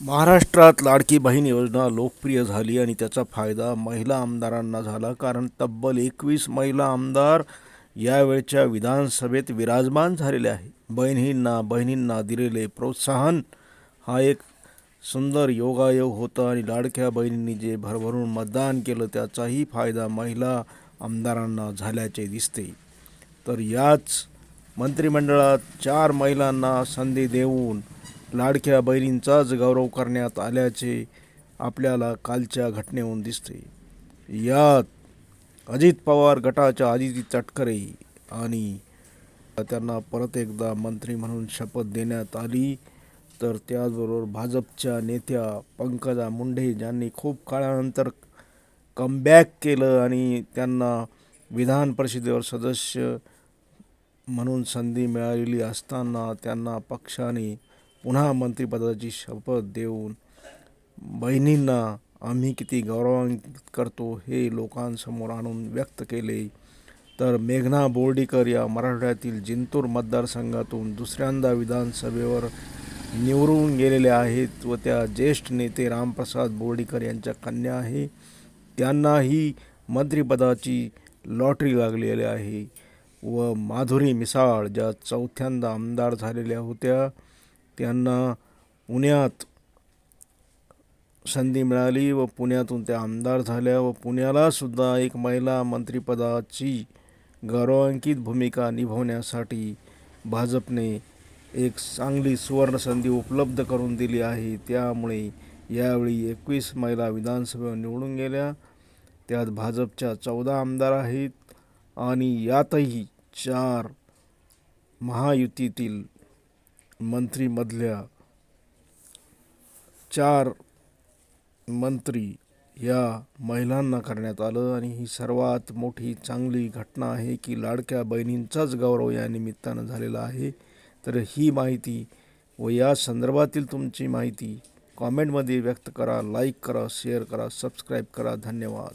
महाराष्ट्रात लाडकी बहीण योजना लोकप्रिय झाली आणि त्याचा फायदा महिला आमदारांना झाला. कारण तब्बल एकवीस महिला आमदार यावेळच्या विधानसभेत विराजमान झालेले आहे. बहिणींना बहिणींना दिलेले प्रोत्साहन हा एक सुंदर योगायोग होता आणि लाडक्या बहिणींनी जे भरभरून मतदान केलं त्याचाही फायदा महिला आमदारांना झाल्याचे दिसते. तर याच मंत्रिमंडळात चार महिलांना संधी देऊन लाडक्या बहिणींचाच गौरव करण्यात आल्याचे आपल्याला कालच्या घटनेहून दिसते. यात अजित पवार गटाच्या आदिती तटकरे आणि त्यांना परत एकदा मंत्री म्हणून शपथ देण्यात आली. तर त्याचबरोबर भाजपच्या नेत्या पंकजा मुंडे ज्यांनी खूप काळानंतर कमबॅक केलं आणि त्यांना विधान परिषदेवर सदस्य म्हणून संधी मिळालेली असताना त्यांना पक्षाने पुन्हा मंत्रिपदाची शपथ देऊन बहिणींना आम्ही किती गौरवान्वित करतो हे लोकांसमोर आणून व्यक्त केले. तर मेघना बोर्डीकर या मराठवाड्यातील जिंतूर मतदारसंघातून दुसऱ्यांदा विधानसभेवर निवडून गेलेल्या आहेत व त्या ज्येष्ठ नेते रामप्रसाद बोर्डीकर यांच्या कन्या आहे. त्यांनाही मंत्रिपदाची लॉटरी लागलेली आहे व माधुरी मिसाळ ज्या चौथ्यांदा आमदार झालेल्या होत्या त्यांना पुण्यात संधी मिळाली व पुण्यातून त्या आमदार झाल्या व पुण्यालासुद्धा एक महिला मंत्रिपदाची गौरवांकित भूमिका निभावण्यासाठी भाजपने एक चांगली सुवर्णसंधी उपलब्ध करून दिली आहे. त्यामुळे यावेळी एकवीस महिला विधानसभा निवडून गेल्या. त्यात भाजपच्या चौदा आमदार आहेत आणि यातही चार महायुतीतील मंत्रीमधल्या चार मंत्री या महिलांना करण्यात आलं आणि ही सर्वात मोठी चांगली घटना आहे की लाडक्या बहिणींचाच गौरव या निमित्तानं झालेला आहे. तर ही माहिती व या संदर्भातील तुमची माहिती कॉमेंटमध्ये व्यक्त करा लाईक करा शेअर करा सबस्क्राईब करा. धन्यवाद.